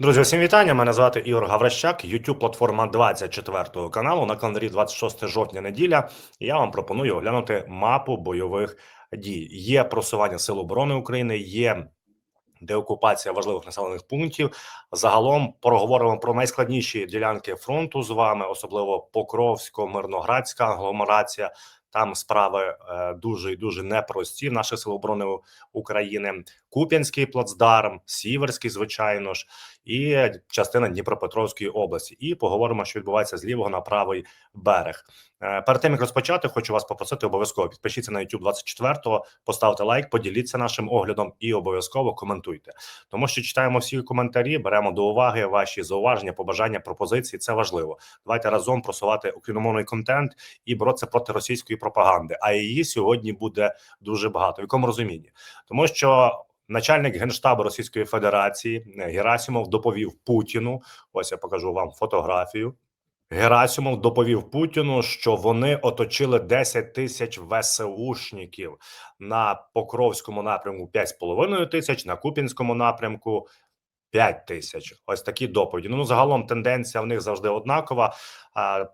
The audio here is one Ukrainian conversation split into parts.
Друзі, всім вітання. Мене звати Ігор Гаврищак, youtube платформа 24 каналу на календарі 26 жовтня неділя. Я вам пропоную оглянути мапу бойових дій. Є просування Сил оборони України, є деокупація важливих населених пунктів. Загалом проговоримо про найскладніші ділянки фронту з вами, особливо Покровсько, Мирноградська агломерація. Там справи е, дуже і дуже непрості в наших сил оборони України. Куп'янський плацдарм, Сіверський, звичайно ж, і частина Дніпропетровської області. І поговоримо, що відбувається з лівого на правий берег. Е, Перед тим як розпочати, хочу вас попросити обов'язково підпишіться на YouTube 24-го, поставте лайк, поділіться нашим оглядом і обов'язково коментуйте, тому що читаємо всі коментарі, беремо до уваги ваші зауваження, побажання, пропозиції. Це важливо. Давайте разом просувати україномовний контент і боротися проти російської пропаганди. А її сьогодні буде дуже багато. В якому розумінні, тому що. Начальник генштабу Російської Федерації е, Герасимов доповів Путіну. Ось я покажу вам фотографію. Герасимов доповів Путіну, що вони оточили 10 тисяч ВСУшників на Покровському напрямку 5,5 тисяч, на Купінському напрямку 5 тисяч. Ось такі доповіді. Ну загалом тенденція в них завжди однакова.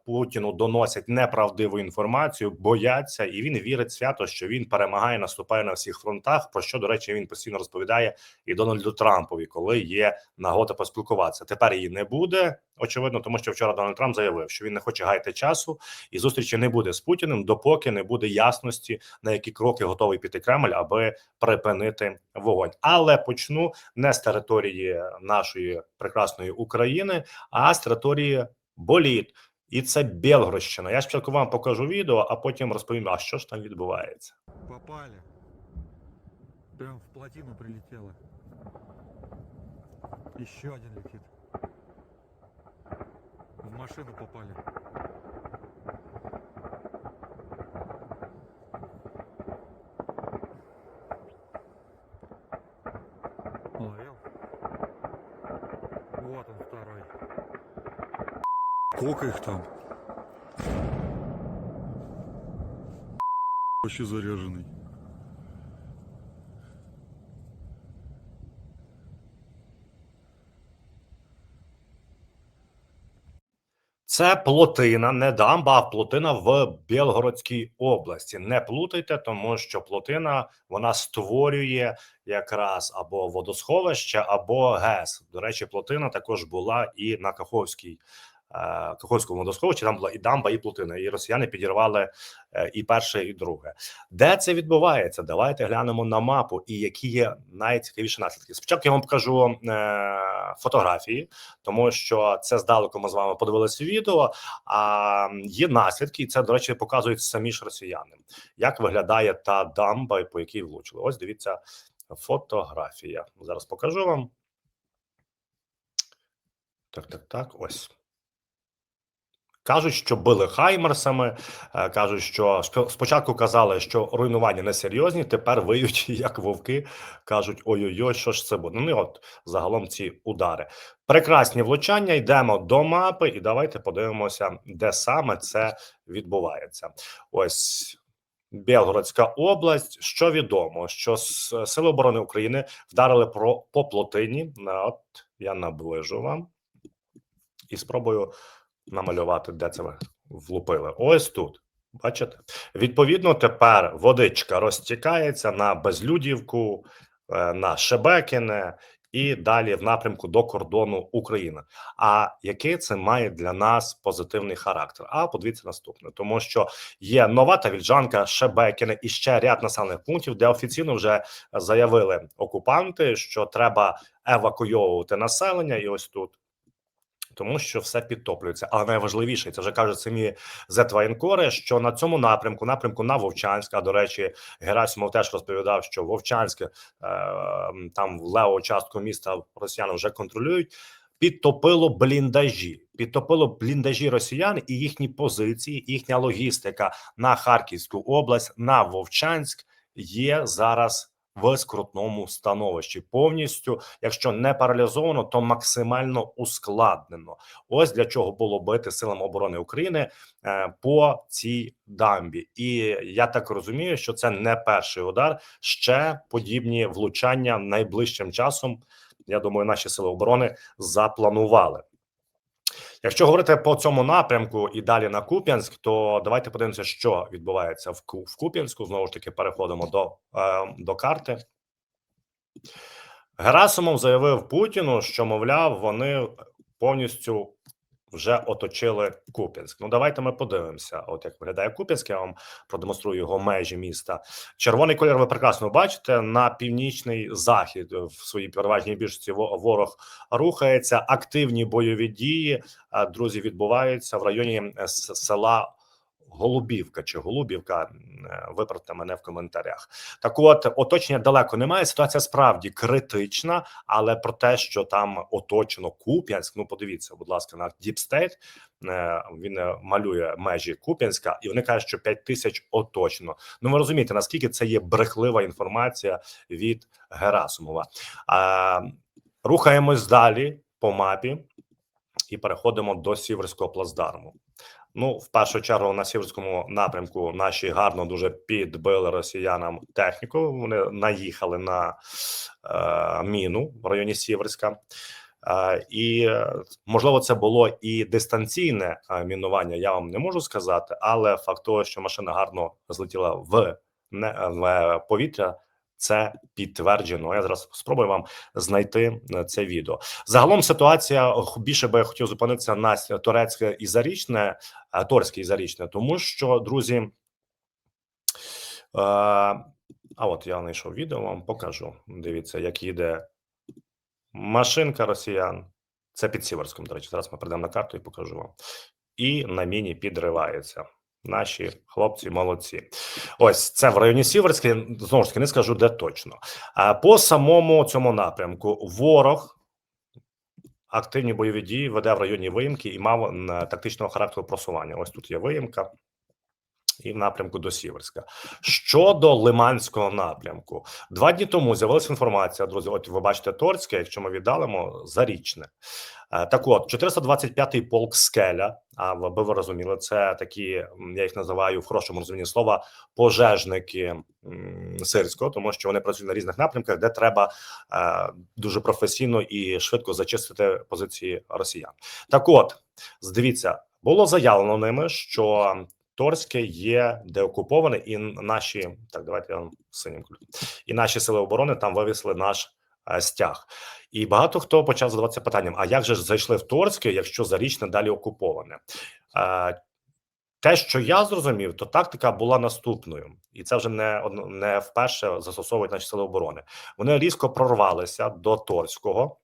Путіну доносять неправдиву інформацію, бояться, і він вірить свято, що він перемагає, наступає на всіх фронтах. Про що до речі він постійно розповідає і Дональду Трампові, коли є нагода поспілкуватися. Тепер її не буде. Очевидно, тому що вчора Дональд Трамп заявив, що він не хоче гаяти часу, і зустрічі не буде з Путіним, допоки не буде ясності на які кроки готовий піти Кремль, аби припинити вогонь. Але почну не з території нашої прекрасної України, а з території Боліт. І це Білгородщина. Я спочатку вам покажу відео, а потім розповім, а що ж там відбувається. Попали. Прям в плотину прилетело. Еще один летит. В машину попали. Ловил? Вот он второй. Сколько их там? Вообще заряженный. Це плотина, не дамба, а плотина в Білгородській області. Не плутайте, тому що плотина вона створює якраз або водосховище, або ГЕС. До речі, плотина також була і на Каховській. Е, Каховському водосховищі там була і дамба, і плотина. І росіяни підірвали е, і перше, і друге. Де це відбувається? Давайте глянемо на мапу і які є найцікавіші наслідки. Спочатку я вам покажу е, фотографії, тому що це здалеку ми з вами подивилися відео. А є наслідки, і це, до речі, показують самі ж росіяни. Як виглядає та дамба, по якій влучили? Ось дивіться фотографія. Зараз покажу вам. Так, так, так. Ось. Кажуть, що били хаймерсами. е, Кажуть, що спочатку казали, що руйнування несерйозні, тепер виють як вовки. Кажуть, ой-ой-ой, що ж це буде. Ну і от загалом ці удари. Прекрасні влучання. Йдемо до мапи, і давайте подивимося, де саме це відбувається. Ось. Білгородська область. Що відомо, що Сили оборони України вдарили про по плотині. От я наближу вам і спробую намалювати, де це ви влупили. Ось тут. Бачите? Відповідно, тепер водичка розтікається на Безлюдівку, е, на Шебекіне і далі в напрямку до кордону України. А який це має для нас позитивний характер? А подивіться наступне, тому що є нова Тавільджанка, Шебекіне і ще ряд населених пунктів, де офіційно вже заявили окупанти, що треба евакуйовувати населення, і ось тут тому що все підтоплюється. Але найважливіше, це вже кажуть самі зетвоєнкори, що на цьому напрямку, напрямку на Вовчанськ, а до речі, Герасимов теж розповідав, що Вовчанське там в леву частку міста росіяни вже контролюють. Підтопило бліндажі, підтопило бліндажі росіян і їхні позиції, їхня логістика на Харківську область, на Вовчанськ є зараз в скрутному становищі. Повністю, якщо не паралізовано, то максимально ускладнено. Ось для чого було бити силам оборони України е, по цій дамбі. І я так розумію, що це не перший удар. Ще подібні влучання найближчим часом я думаю, наші сили оборони запланували. Якщо говорити по цьому напрямку і далі на Куп'янськ, то давайте подивимося, що відбувається в, в Куп'янську. Знову ж таки, переходимо до, е, до карти. Герасимов заявив Путіну, що мовляв, вони повністю вже оточили Куп'янськ. Ну давайте ми подивимося. От як виглядає Куп'янськ, я вам продемонструю його межі міста. Червоний колір ви прекрасно бачите. На північний захід в своїй переважній більшості ворог рухається. Активні бойові дії, друзі, відбуваються в районі е, села. Голубівка чи Голубівка, е, виправте мене в коментарях. Так, от оточення далеко немає. Ситуація справді критична, але про те, що там оточено Куп'янськ. Ну, подивіться, будь ласка, на State. Е, Він е, малює межі Куп'янська, і вони кажуть, що 5 тисяч оточено. Ну, ви розумієте, наскільки це є брехлива інформація від Герасимова. А, рухаємось далі по мапі і переходимо до Сіверського плацдарму. Ну, в першу чергу на сіверському напрямку наші гарно дуже підбили росіянам техніку. Вони наїхали на е, міну в районі Сіверська. Е, і можливо, це було і дистанційне е, мінування. Я вам не можу сказати, але факт того, що машина гарно злетіла в, не, в повітря, це підтверджено. Я зараз спробую вам знайти е, це відео. Загалом ситуація більше би я хотів зупинитися на турецьке і зарічне, е, торське і зарічне, тому що друзі. Е, а от я знайшов відео, вам покажу. Дивіться, як їде машинка росіян. Це під Сіверськом, до речі. Зараз ми прийдемо на карту і покажу вам. І на міні підривається. Наші хлопці молодці. Ось це в районі Сіверське. Знову ж таки, не скажу де точно. А по самому цьому напрямку ворог активні бойові дії веде в районі виїмки і мав тактичного характеру просування. Ось тут є виїмка. І в напрямку до Сіверська щодо Лиманського напрямку, два дні тому з'явилася інформація. Друзі, от ви бачите Торське, якщо ми віддалимо зарічне. Е, Так от, 425-й полк Скеля. А ви ви розуміли, це такі, я їх називаю в хорошому розумінні слова, пожежники сирського, тому що вони працюють на різних напрямках, де треба е, дуже професійно і швидко зачистити позиції росіян. Так, от здивіться, було заявлено ними, що Торське є деокуповане, і наші так, давайте я вам синім кольором. і наші сили оборони там вивісили наш е, стяг. І багато хто почав задаватися питанням: а як же ж зайшли в Торське, якщо зарічне далі окуповане? Е, те, що я зрозумів, то тактика була наступною, і це вже не не вперше застосовують наші сили оборони. Вони різко прорвалися до Торського,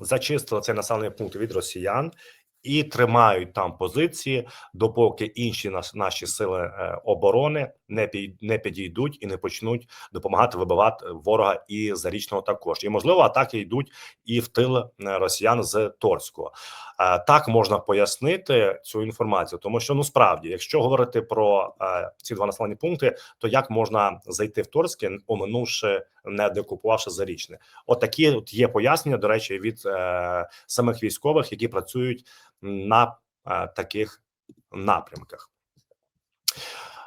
зачистили цей населений пункт від росіян і тримають там позиції, допоки інші наші сили е, оборони не пі, не підійдуть і не почнуть допомагати вибивати ворога і зарічного також. І можливо, атаки йдуть і в тил е, росіян з Торського. Е, так можна пояснити цю інформацію, тому що ну справді, якщо говорити про е, ці два населені пункти, то як можна зайти в Торське, оминувши не декупувавши зарічне? От такі от є пояснення, до речі, від е, самих військових, які працюють на е, таких напрямках.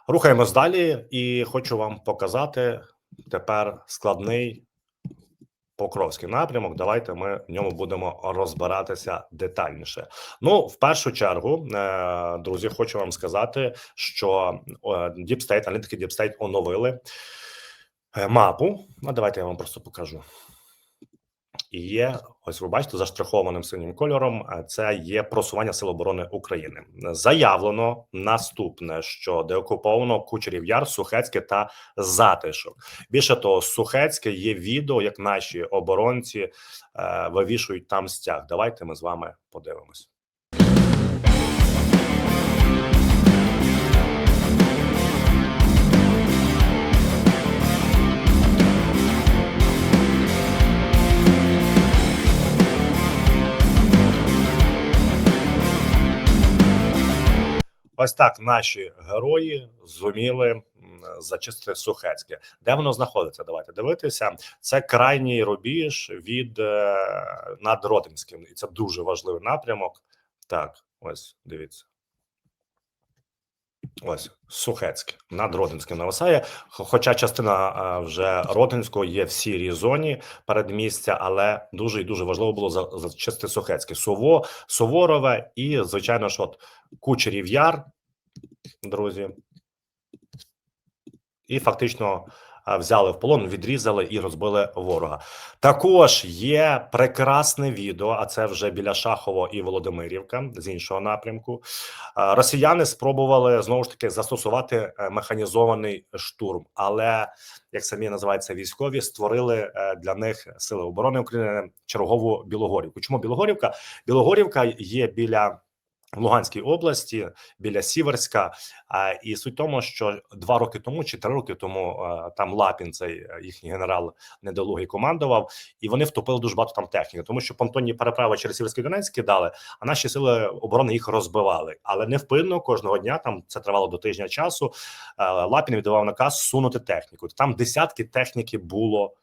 Рухаємось далі, і хочу вам показати тепер складний Покровський напрямок. Давайте ми в ньому будемо розбиратися детальніше. Ну, в першу чергу, е, друзі, хочу вам сказати, що Deep State, аналітики Deep State оновили е, мапу. А давайте я вам просто покажу. І є ось ви бачите заштрихованим синім кольором. е, Це є просування Сил оборони України. Заявлено наступне, що деокуповано Кучерів Яр, Сухецьке та Затишок. Більше того, Сухецьке є відео, як наші оборонці е, вивішують там стяг. Давайте ми з вами подивимось. Ось так наші герої зуміли зачистити Сухецьке. Де воно знаходиться? Давайте дивитися. Це крайній рубіж від е, над Родинським, і це дуже важливий напрямок. Так, ось дивіться. Ось Сухецьке над Родинським нависає. Хоча частина е, вже Родинського є в сірій зоні передмістя, але дуже і дуже важливо було зачистити Сухецьке. Суво, Суворове і, звичайно ж, от Кучерів Яр, друзі. І фактично взяли в полон, відрізали і розбили ворога. Також є прекрасне відео, а це вже біля Шахово і Володимирівка з іншого напрямку. Росіяни спробували знову ж таки застосувати е, механізований штурм, але як самі називаються військові, створили е, для них сили оборони України чергову Білогорівку. Чому Білогорівка? Білогорівка є біля. Луганській області біля Сіверська, і суть тому, що два роки тому чи три роки тому е, там Лапін, цей е, їхній генерал недолугий командував, і вони втопили дуже багато там техніки, тому що понтонні переправи через Сіверський Донець кидали, а наші сили оборони їх розбивали. Але невпинно кожного дня там це тривало до тижня часу. е, Лапін віддавав наказ сунути техніку. Там десятки техніки було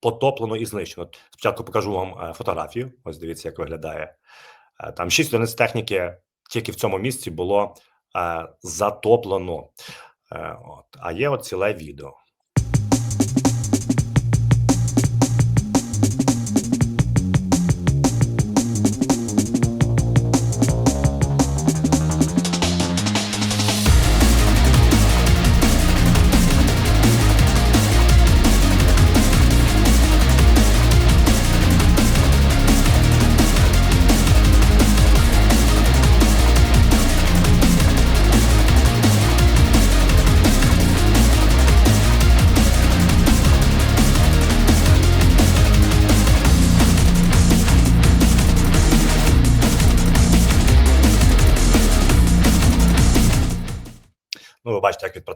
потоплено і знищено. Спочатку покажу вам фотографію. Ось дивіться, як виглядає. Там шість одиниць техніки тільки в цьому місці було е, затоплено. Е, от. А є от ціле відео.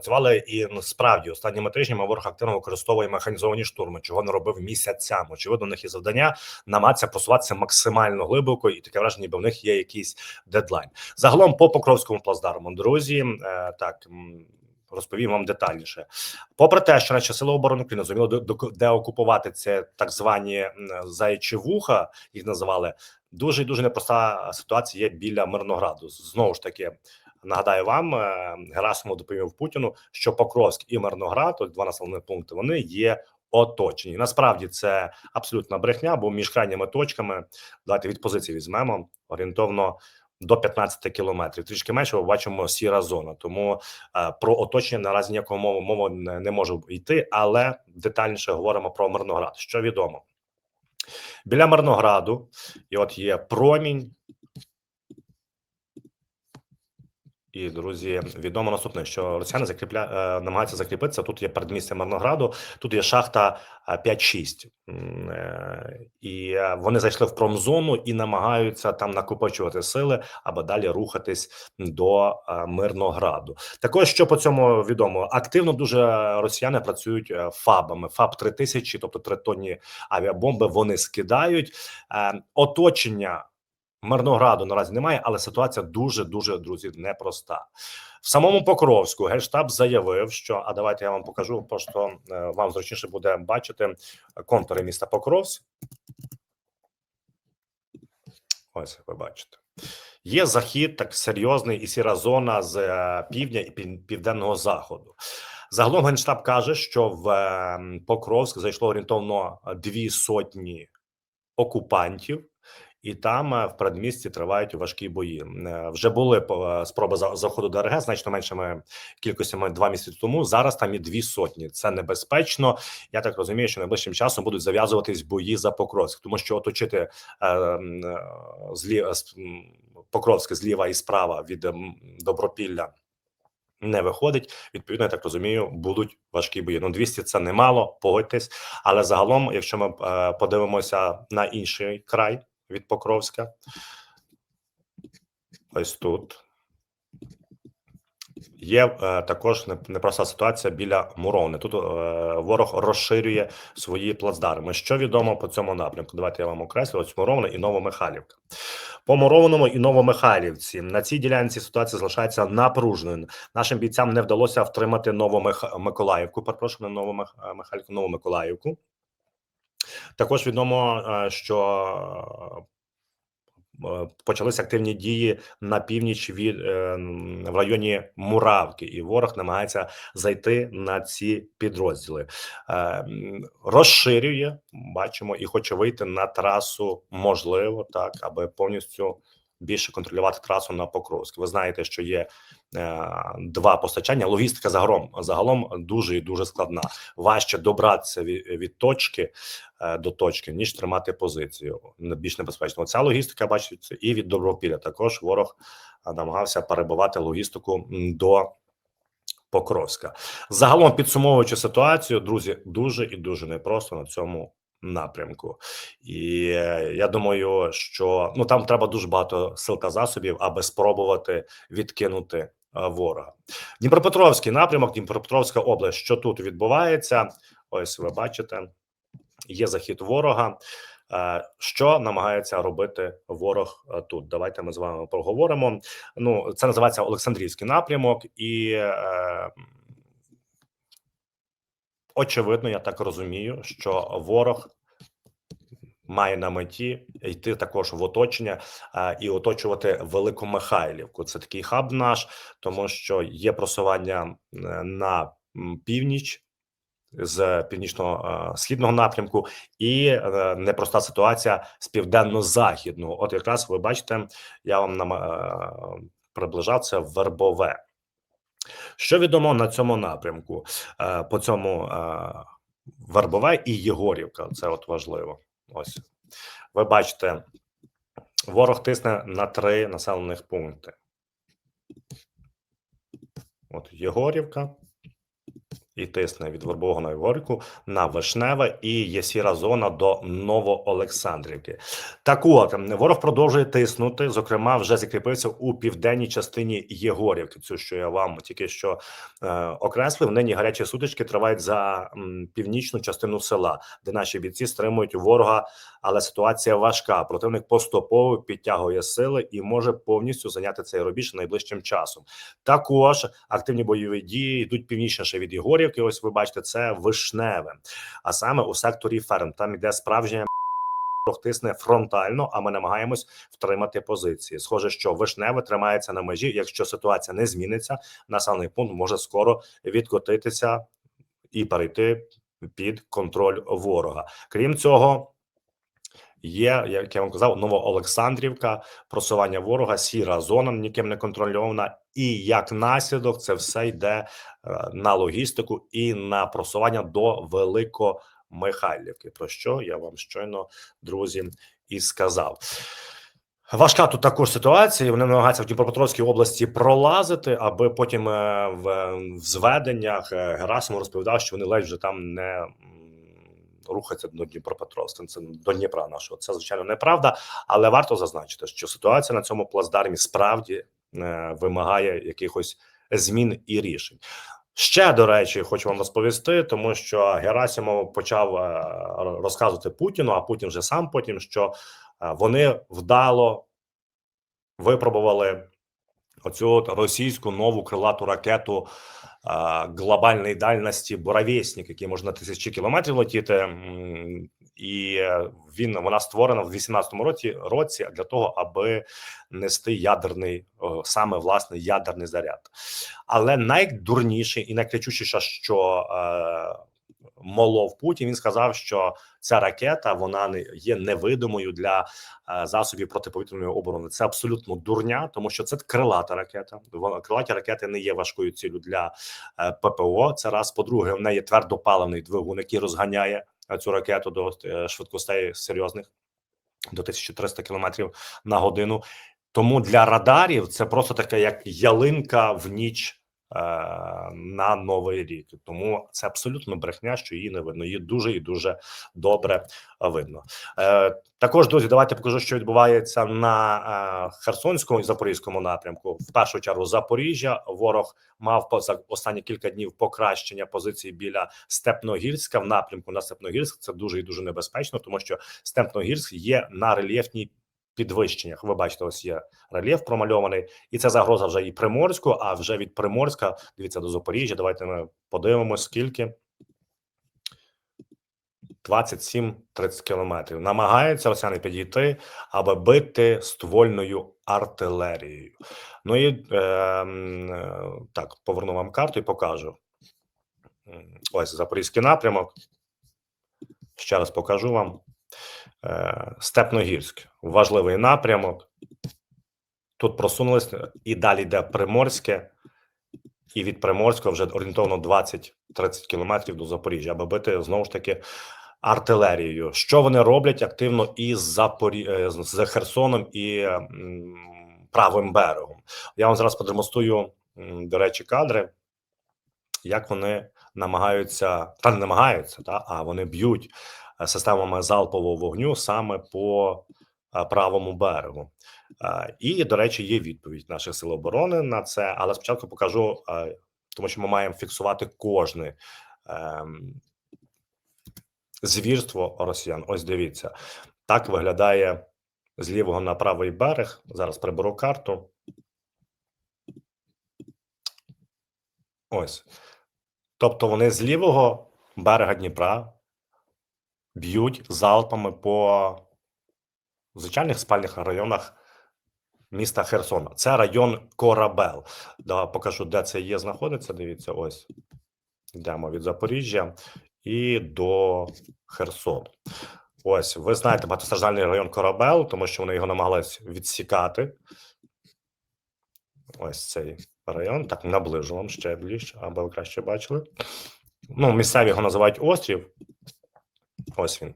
Відпрацювали, і ну, справді останніми тижнями ворог активно використовує механізовані штурми, чого не робив місяцями. Очевидно, у них є завдання намагатися просуватися максимально глибоко, і таке враження, ніби в них є якийсь дедлайн. Загалом по Покровському плацдарму, друзі, е, так. Розповім вам детальніше. Попри те, що наші сили оборони України зуміли деокупувати це так звані м, заячі вуха, їх називали дуже дуже непроста ситуація є біля Мирнограду. Знову ж таки, Нагадаю вам, е, Герасимов доповів Путіну, що Покровськ і Мирноград, ось два населені пункти, вони є оточені. Насправді це абсолютна брехня, бо між крайніми точками давайте від позиції візьмемо орієнтовно до 15 кілометрів. Трішки менше ми бачимо сіра зона. Тому е, про оточення наразі ніякого мова мова не, не може йти, але детальніше говоримо про Мирноград. Що відомо біля Мирнограду, і от є промінь. І друзі, відомо наступне, що росіяни закріпля е, намагаються закріпитися. Тут є передмістя Марнограду, тут є шахта е, 5-6. Е, і е, вони зайшли в промзону і намагаються там накопичувати сили, аби далі рухатись до Мирнограду. Також що по цьому відомо, активно дуже росіяни працюють фабами. ФАБ 3000, тобто тритонні авіабомби. Вони скидають оточення. Мирнограду наразі немає, але ситуація дуже дуже друзі непроста. В самому Покровську генштаб заявив, що а давайте я вам покажу, просто е, вам зручніше буде бачити контури міста Покровськ. Ось ви бачите. Є захід так серйозний і сіра зона з е, півдня і південного заходу. Загалом генштаб каже, що в е, Покровськ зайшло орієнтовно дві сотні окупантів, і там е, в передмісті тривають важкі бої. Е, Вже були е, спроби за- заходу ДРГ значно меншими кількостями два місяці тому. Зараз там і дві сотні. Це небезпечно. Я так розумію, що найближчим часом будуть зав'язуватись бої за Покровськ, тому що оточити злі Покровське зліва і справа від Добропілля. Не виходить, відповідно, я так розумію, будуть важкі бої. Ну, 200 – це немало, погодьтесь. Але загалом, якщо ми подивимося на інший край від Покровська, ось тут є е, також непроста ситуація біля Муровни. Тут е, ворог розширює свої плацдарми. Що відомо по цьому напрямку? Давайте я вам окреслю. Ось Муровна і Новомихайлівка. По Мурованому і Новомихайлівці на цій ділянці ситуація залишається напруженою. Нашим бійцям не вдалося втримати Новомиколаївку. Перепрошую, Новомихайлівку, Новомиколаївку. Також відомо, е, що е, почалися активні дії на північ від е, в районі Муравки, і ворог намагається зайти на ці підрозділи. Е, Розширює, бачимо, і хоче вийти на трасу, можливо, так, аби повністю більше контролювати трасу на Покровськ. Ви знаєте, що є е, два постачання. Логістика загалом загалом дуже і дуже складна. Важче добратися від, від точки е, до точки, ніж тримати позицію. Більш небезпечно. Ця логістика бачиться і від Добропілля. Також ворог е, намагався перебивати логістику до. Покровська загалом підсумовуючи ситуацію, друзі, дуже і дуже непросто на цьому напрямку, і е, я думаю, що ну там треба дуже багато сил та засобів, аби спробувати відкинути е, ворога. Дніпропетровський напрямок, Дніпропетровська область. Що тут відбувається? Ось ви бачите, є захід ворога. Е, Що намагається робити ворог тут? Давайте ми з вами проговоримо. Ну, це називається Олександрійський напрямок, і очевидно, я так розумію, що ворог має на меті йти також в оточення е, і оточувати Великомихайлівку. Це такий хаб наш, тому що є просування на північ. З північно-східного напрямку і е, непроста ситуація з південно-західного. От якраз ви бачите, я вам е, приближав це вербове. Що відомо на цьому напрямку? Е, по цьому е, Вербове і Єгорівка. Це от важливо. Ось ви бачите, ворог тисне на три населених пункти. От Єгорівка. І тисне від Вербового на Єгорівку на Вишневе і є сіра зона до Новоолександрівки. Так от ворог продовжує тиснути. Зокрема, вже закріпився у південній частині Єгорівки. Цю що я вам тільки що е, окреслив. Нині гарячі сутички тривають за м, північну частину села, де наші бійці стримують ворога. Але ситуація важка. Противник поступово підтягує сили і може повністю зайняти цей рубіж найближчим часом. Також активні бойові дії йдуть північніше від Єгорівки. Ось ви бачите, це вишневе, а саме у секторі ферм. Там іде справжня тисне фронтально, а ми намагаємось втримати позиції. Схоже, що вишневе тримається на межі. Якщо ситуація не зміниться, населений пункт може скоро відкотитися і перейти під контроль ворога. Крім цього. Є, як я вам казав, Новоолександрівка, просування ворога, сіра зона ніким не контрольована, і як наслідок це все йде е, на логістику і на просування до Великомихайлівки. Про що я вам щойно, друзі, і сказав. Важка тут також ситуація. Вони намагаються в Дніпропетровській області пролазити, аби потім е, в, в зведеннях е, Герасимов розповідав, що вони ледь вже там не м, рухаються до Дніпропетровська. Це до Дніпра нашого. Це звичайно неправда, але варто зазначити, що ситуація на цьому плацдармі справді е, вимагає якихось змін і рішень. Ще до речі, хочу вам розповісти, тому що Герасимов почав е, розказувати Путіну, а Путін вже сам потім, що е, вони вдало випробували оцю от російську нову крилату ракету глобальної дальності Боровєснік, який може на тисячі кілометрів летіти, і він вона створена в 18-му році році для того, аби нести ядерний саме власне ядерний заряд. Але найдурніше і найкричущіше, що е, молов Путін, він сказав, що ця ракета вона не є невидимою для е, засобів протиповітряної оборони. Це абсолютно дурня, тому що це крилата ракета. Крилаті ракети не є важкою ціллю для е, ППО. Це раз по-друге, в неї є твердопаливний двигун, який розганяє е, цю ракету до швидкостей серйозних до 1300 кілометрів на годину. Тому для радарів це просто така як ялинка в ніч. Е, На новий рік, тому це абсолютно брехня, що її не видно. Її дуже і дуже добре видно. Е, також друзі, давайте покажу, що відбувається на е, Херсонському і Запорізькому напрямку. В першу чергу Запоріжжя ворог мав за останні кілька днів покращення позиції біля Степногірська в напрямку на Степногірськ. Це дуже і дуже небезпечно, тому що Степногірськ є на рельєфній підвищеннях. Ви бачите, ось є рельєф промальований, і це загроза вже і Приморську. А вже від Приморська дивіться до Запоріжжя. Давайте ми подивимося, скільки 27-30 кілометрів. Намагаються росіяни підійти, аби бити ствольною артилерією. Ну і е, так, поверну вам карту і покажу. Ось Запорізький напрямок. Ще раз покажу вам. Е, Степногірськ важливий напрямок. Тут просунулись і далі йде Приморське, і від Приморського вже орієнтовно 20-30 кілометрів до Запоріжжя, аби бити знову ж таки артилерією. Що вони роблять активно із Запорі... е, з Херсоном і правим берегом? Я вам зараз продемонструю, до речі, кадри, як вони намагаються, та не намагаються, та, а вони б'ють е, системами залпового вогню саме по е, правому берегу. Е, І, до речі, є відповідь наших сил оборони на це. Але спочатку покажу, е, тому що ми маємо фіксувати кожне ем, звірство росіян. Ось дивіться, так виглядає з лівого на правий берег. Зараз приберу карту. Ось. Тобто вони з лівого берега Дніпра б'ють залпами по звичайних спальних районах міста Херсона. Це район Корабел. Да, покажу, де це є, знаходиться. Дивіться, ось. Йдемо від Запоріжжя і до Херсону. Ось, ви знаєте багатостраждальний район Корабел, тому що вони його намагались відсікати. Ось цей район. Так, наближу вам ще ближче, аби ви краще бачили. Ну, місцеві його називають острів. Ось він.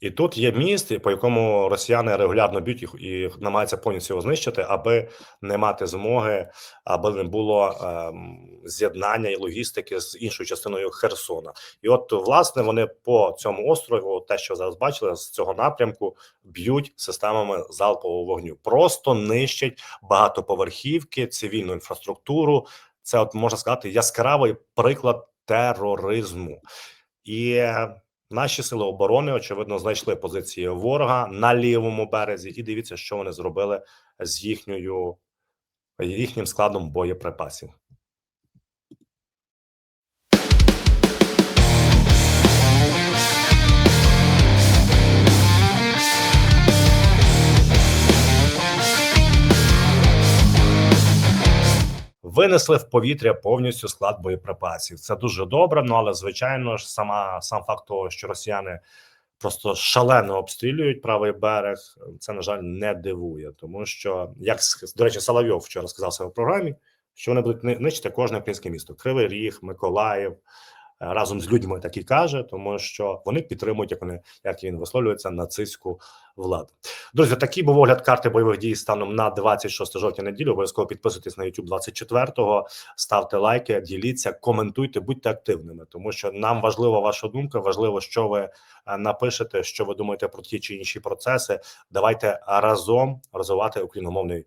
І тут є міст, по якому росіяни регулярно б'ють їх і намагаються повністю його знищити, аби не мати змоги, аби не було ем, з'єднання і логістики з іншою частиною Херсона. І от, власне, вони по цьому острову, те, що зараз бачили, з цього напрямку б'ють системами залпового вогню. Просто нищать багатоповерхівки, цивільну інфраструктуру. Це, от можна сказати, яскравий приклад тероризму. І Наші сили оборони очевидно знайшли позиції ворога на лівому березі, і дивіться, що вони зробили з їхньою їхнім складом боєприпасів. Винесли в повітря повністю склад боєприпасів. Це дуже добре. Ну але звичайно ж, сама сам факт того, що росіяни просто шалено обстрілюють правий берег. Це на жаль не дивує, тому що як до речі, Соловйов вчора сказав в своїй програмі, що вони будуть ни- нищити кожне українське місто: Кривий Ріг, Миколаїв. Разом з людьми так і каже, тому що вони підтримують, як вони як він висловлюється, нацистську владу. Друзі, такий був огляд карти бойових дій станом на 26 жовтня неділю. Обов'язково підписуйтесь на YouTube 24-го, ставте лайки, діліться, коментуйте, будьте активними, тому що нам важлива ваша думка. Важливо, що ви е, напишете, що ви думаєте про ті чи інші процеси. Давайте разом розвивати україномовний